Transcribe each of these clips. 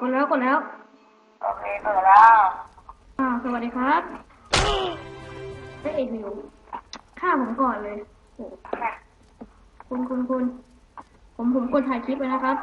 กดแล้วกดแล้ว โอเคเปิดแล้วอ่าสวัสดีครับได้เอกวิวฆ่าผมก่อนเลยโอ้คุณคุณคุณผมผมกดถ่ายคลิปไว้นะครับ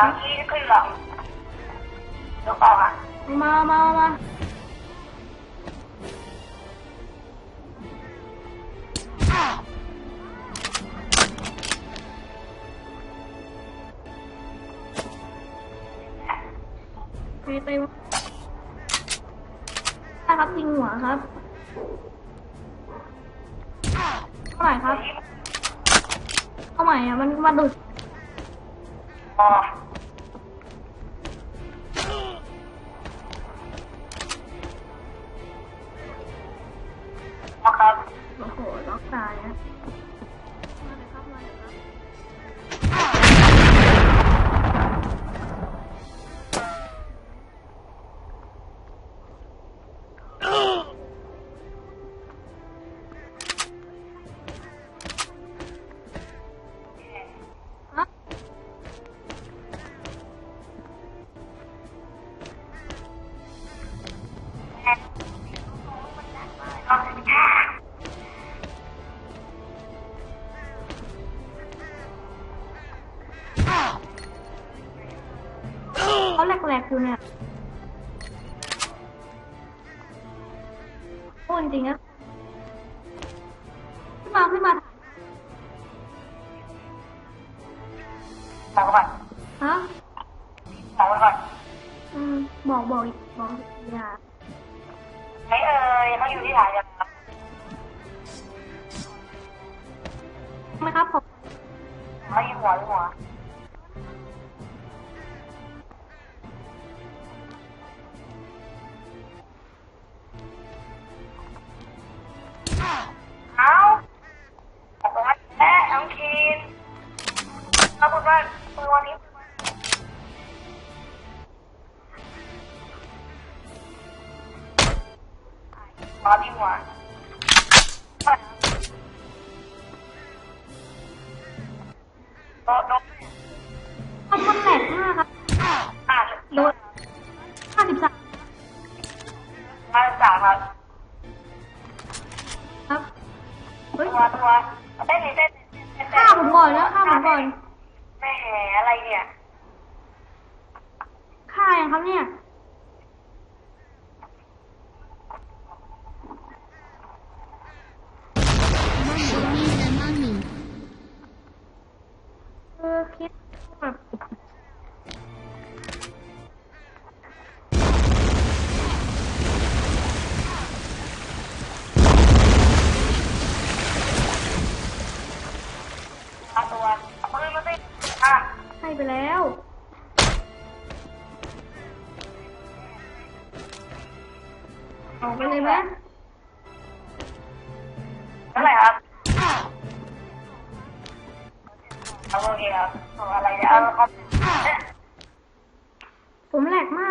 ทางที่ขึ้นหลังยกออกอะมามามาเตะเตะได้ครับยิงหัวครับเท่าไหร่ครับเอาใหม่อะมันมาดุดอ๋อ ล็ มาขึ้นมาบอกก่อนฮะบอกไว้ก่อนอืมบอกบอกอีกบอกอีกอย่าไม่เอ่ยเขาอยู่ที่ไหนกันครับไหมครับผมเขาอยู่หัวหรือหัว มาที่หัวโดนโดนเขาคนแหลกมากครับ อะโดนห้าสิบสามมาสามครับครับเฮ้ยตัวตัวเต้นนี่เต้นเต้นฆ่าผมก่อนแล้วฆ่าผมก่อนแม่แห่อะไรเนี่ยฆ่ายังครับเนี่ย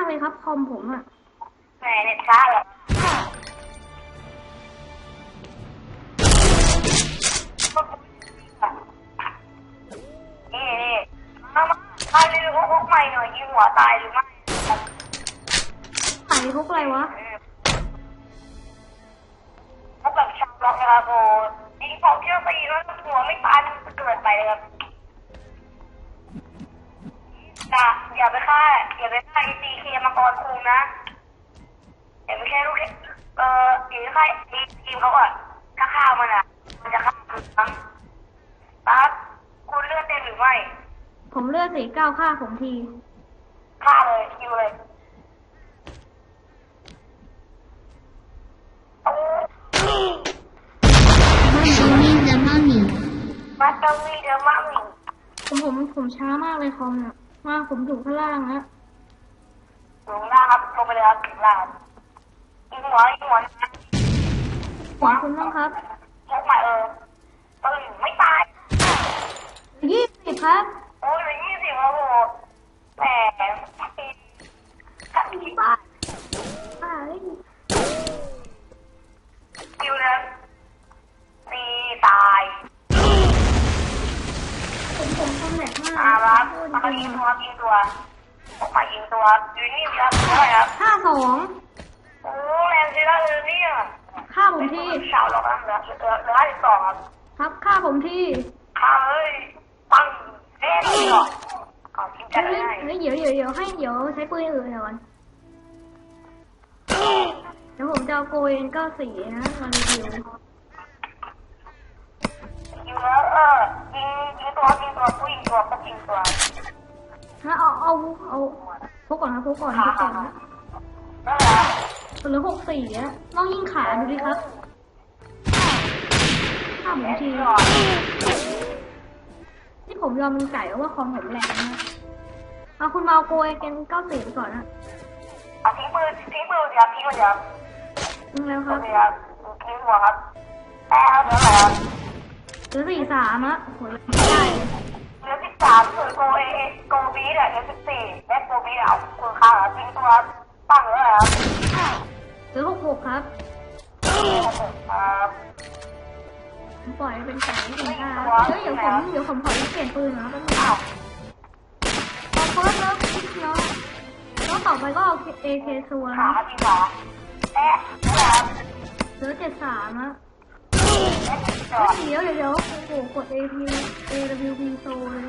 เลยครับคอมผมอะแหมเน็ตช้าเหรอนี่นี่มามามารีวิวพวกใหม่หน่อยยิงหัวตายหรือไม่ไข่ทุกอะไรวะถ้าแบบชาวล็อกนะครับโอ้ยิงสองเที่ยวตีแล้วหัวไม่ตายมันเกิดไปเลยครับ อย่าอย่าไปฆ่าอย่าไปฆ่าไอซีเคมังกรคุงนะอย่าไปแค่ลูกแค่เอออย่าไปฆ่าไอทีมเขาก่อนถ้าฆ่ามันอะ มันจะฆ่าคุณทั้งปั๊บคุณเลือดเต็มหรือไม่ผมเลือดสีเก้าฆ่าผมที ฆ่าเลยคิวเลยโอ้ Show me the money. มาเตอร์วีเดอร์มั่งผมผมผมช้ามากเลยคอมเนี่ย มาผมอยู่ข้างล่างนะลงล่างครับลงไปเลยครับถึงล่างยิงหัวยิงหัวขอบคุณมากครับพกมาเออปืนไม่ตายยี่สิบครับโอ้ยยี่สิบโอ้โหแหมถ้ามีบ้านอ่าเอ้ย อมแหลกมากอาครับโทษมาจยิงตัวยิงตัวพกมายิงตัวอยู่นี่ครับเท่าไหร่ครับห้าสองโอ้แรงสิละเลยเนี่ยฆ่าผมที่ชาวล็อกนะเหลือเหลือเหลือห้าสิบสองครับครับฆ่าผมที่ข้าเอ้ยปังเฮ้ยหรอเอทิ้งกัเฮ้ยได้เฮ้ยเดี๋ยวเดี๋ยวเดี๋ยวให้เดี๋ยวใช้ปืนอื่นก่อนเดี๋ยวผมจะเอาโกเอนเก้าสี่นะมารีวิว เอาเอาเอาพกก่อนครับพกก่อนพกก่อนนะนั่นแหละเหลือหกสี่อะลองยิงขาดูดิครับฆ่าผมทีหรอที่ผมยอมเป็นไก่เพราะว่าคอมผมแรงนะเอาคุณมาเอาโกเอนเก้าสี่ก่อนนะเอาทิ้งปืนทิ้งปืนเดี๋ยวทิ้งเดี๋ยวยิงแล้วคโอรับเคครับทิ้งหัวครับแอ้เดี๋ยวไหนครับเหลือสี่สามอะโหไม่ได้เลยเหลือสิบสามส่วนโกเอโกบีเนี่ยเหลือสิบสี่และโกบีเอาคุณค่าทิ้งตัวปั้งแล้วครับเหลือหกหกครับครับผมปล่อยให้เป็นไก่ไม่เป็นข้าเฮ้ยเดี๋ยวผมเดี๋ยวผมขอเปลี่ยนปืนนะแป๊บนึงอ้าวพอเฟิร์สแล้วเนาะแล้วต่อไปก็เอา AK ซัวขานะจริงเหรอแอะนะครับเหลือเจ็ดสามอะแอะจอด เดี๋ยวเดี๋ยวเดี๋ยวโอ้โหกด AP AWP โซเลย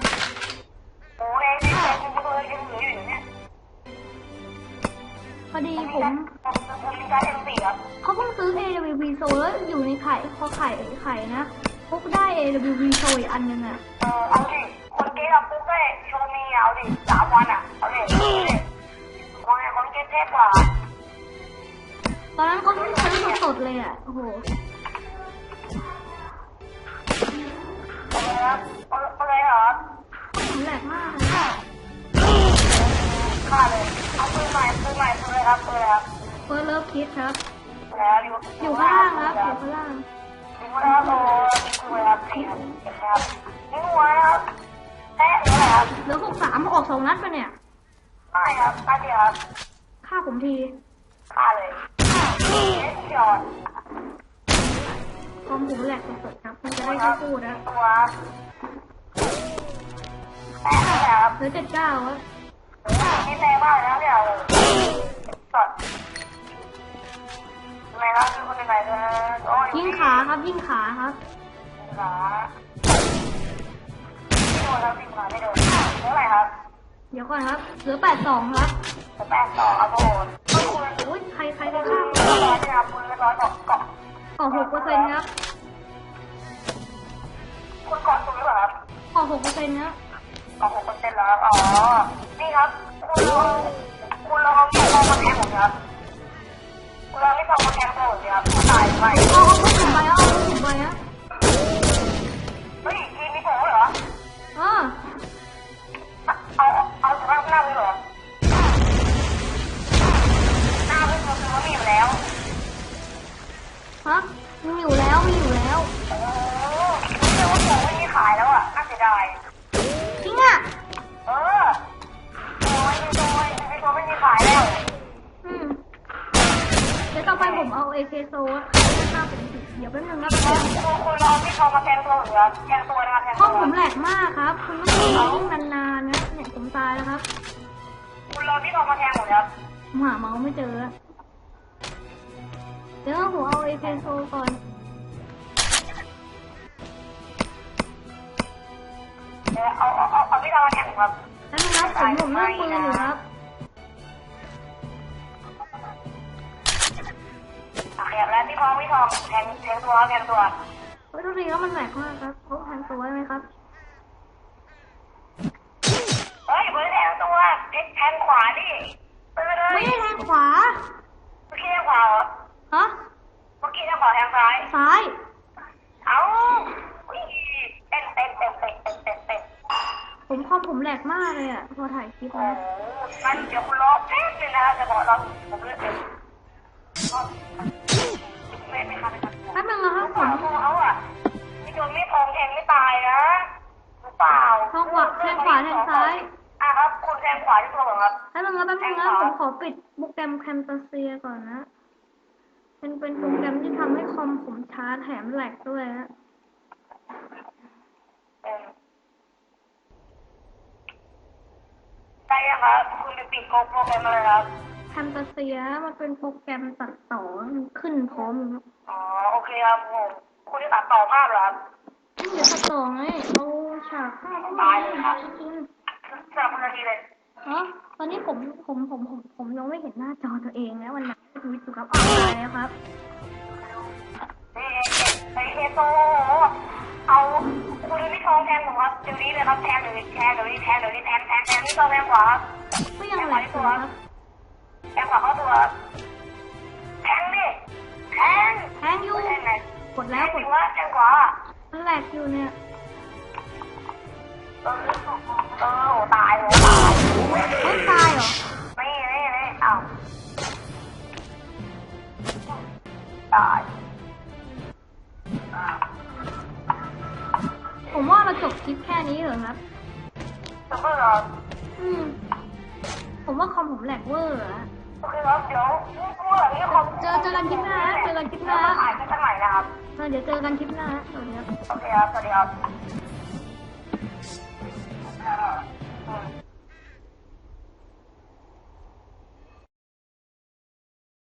โอ้ยนี่แต่ก็เลยยังเหลืออยู่เนี่ยพอดีผมมีการเอ็มสี่ครับเขาเพิ่งซื้อ AWP โซแล้วอยู่ในไข่พอไข่ไข่นะพวกได้ AWP โซอีกอันนึงอะเออเอาดิคนเกย์กับปุ๊กเอ้โชว์มีเอาดิสามวันอะเอาดิเอาดิว่งคนเกย์เทพกว่าตอนนั้นเขาเพิ่งซื้อสดๆเลยอะโอ้โห เอาเลยครับเอาเลยเหรอผมแหลกมากเลยอะฆ่าเลยเอาปืนใหม่ปืนใหม่ปืนเลยครับปืนครับปืนเลิฟคิดครับ อยู่ข้างล่างครับ อยู่ข้างล่างอยู่ข้างล่างโอ้ยิงปืนครับครับเจ็บครับงหัวนะครับแตะครับเหลือหกสามออกสองนัดไปเนี่ยไม่ครับฆ่าเดียครับฆ่าผมทีฆ่าเลยเอ็ดจอด คอมผมแหลกสดๆครับคุณจะได้แค่พูดนะตัวแตะเลยครับเหลือเจ็ดเก้าอะนี่แรงมากนะเนี่ยจอดทำไมครับคือคนไหนเออโอ้ยยิงขาครับยิงขาครับขาไม่โดนครับยิงขาไม่โดนเท่าไหร่ครับ เดี๋ยวก่อนครับเหลือแปดสองครับจะแปดต่อครับโอ้โหคุณคุณอุ้ยใครใครคุจะณฆ่าร้อยนะครับคุณร้อยเกาะเกาะ ขอหกเปอร์เซ็นต์ครับคุณเกาะตรงนี้เหรอครับขอหกเปอร์เซ็นต์นะเกาะหกเปอร์เซ็นต์แล้วครับอ๋อนี่ครับ คุณลองคุณลองเอาทองมาแทงผมครับคุณลองให้ทองมาแทงผมสิครับตายไหมเอาเอาลูกผมไปเอาเอาลูกผมไปนะ ฮะมีอยู่แล้วมีอยู่แล้วโอ้โหแต่ว่าผมไม่มีขายแล้วอะน่าเสียดายจริงอะเออโอ้ยไม่โดยไม่โดยไม่มีขายแล้วอืมเดี๋ยวต่อไปผมเอาเอเคโซอะฆ่าผมสิเดี๋ยวแป๊บนึงนะคุณคุณลองที่ทองมาแทงตัวเหรือแทงตัวนะครับแทงห้ตัองวผมแหลกมากครับ คุณไม่ต้องยิ่งนานๆนะเนี่ยผมตายแล้วครับ คุณลองที่ทองมาแทงผมครับผมหาเมาส์ไม่เจออะเดี๋ยวผมเอาเอเคโซก่อนเดี๋ยวเอาเอาเอาเอาที่ทองมาแทงผมครับแล้วนะครับผมผมเลือกปืนอยู่ครับโอเคแล้วที่ทองที่ทองแทงแทงตัวแทงตัวเฮ้ยทุกทีแล้วมันแหลกมากครับพกแทนตัวได้ไหมครับเฮ้ยผมแทงตัวแทงขวาดิเออเลยไม่ได้แทงขวาเมื่อกี้แทงขวาเหรอ ฮะเมื่อกี้แทงขวาแทงซ้าย ซ้าย เอ้าอุ้ยเต้นเต้นผมแหลกมากเลยอะพอถ่ายคลิปโอ้นะโหงั้นเดี๋ยวคุณรอแป๊บนึงนะครับจะบอกเราผมเลือกเองไม่ไม่ค่ะไม่ค่ะแป๊บนึงนะครับผขวามตัวเขาอะไม่โดนไม่ทองแทงไม่ตายนะหรือเปล่าทองขวาแทงขวาแทงซ้ายอะครับ คุณแทงขวาที่ตัวเหรอครับ แป๊บนึงนะแป๊บนึงนะผมขอปิดโปรแกรมแคมตาเซียก่อนนะ เป็นเป็นโปรแกรมที่ทำให้คอมผมช้าแถมแหลกด้วยนะเออใช่ครับ คุณไปปิดโกโปรแกรมอะไรครับแคมตาเซียมันเป็นโปรแกรมตัดต่อมันขึ้นพร้อมนะอ๋อโอเคครับผมคุณจะตัดต่อภาพเหรอครับเดี๋ยวตัดต่อไงเอาฉากภาพเข้ามาจริงสำหรับคุณนาทีเลยเนาะตอนนี้ผมผมผมผมผมยังไม่เห็นหน้าจอตัวเองนะวันไหน ชีวิตอยู่กับออนไลน์นะครับนี่ไอเอโซเอาคุณไม่ทองแทงผมครับเดี๋ยวนี้เลยครับแทงเดี๋ยวนี้แทงเดี๋ยวนี้แทงเดี๋ยวนี้แทงแทงแทงนี่ตัวแทงขวาครับก็ยังแหลกอยู่นะครับแทงขวาเข้าตัวครับแทงดิแทงแทงอยู่แทงไหนกดแทแล้วงกดิดว่าแทงขวามันแหลกอยู่เนี่ย จะเบื่ออืม ผมว่าคอมผมแหลกเวอร์อะโอเคครับเดี๋ยวพูดอย่างนี้คอมเจอเจอกันคลิปหน้าเจอกันคลิปหน้าแล้วก็ถ่ายไปสักหน่อยนะครับ เออเดี๋ยวเจอกันคลิปหน้าสวัสดีครับ โอเคครับ สวัสดีครับอืม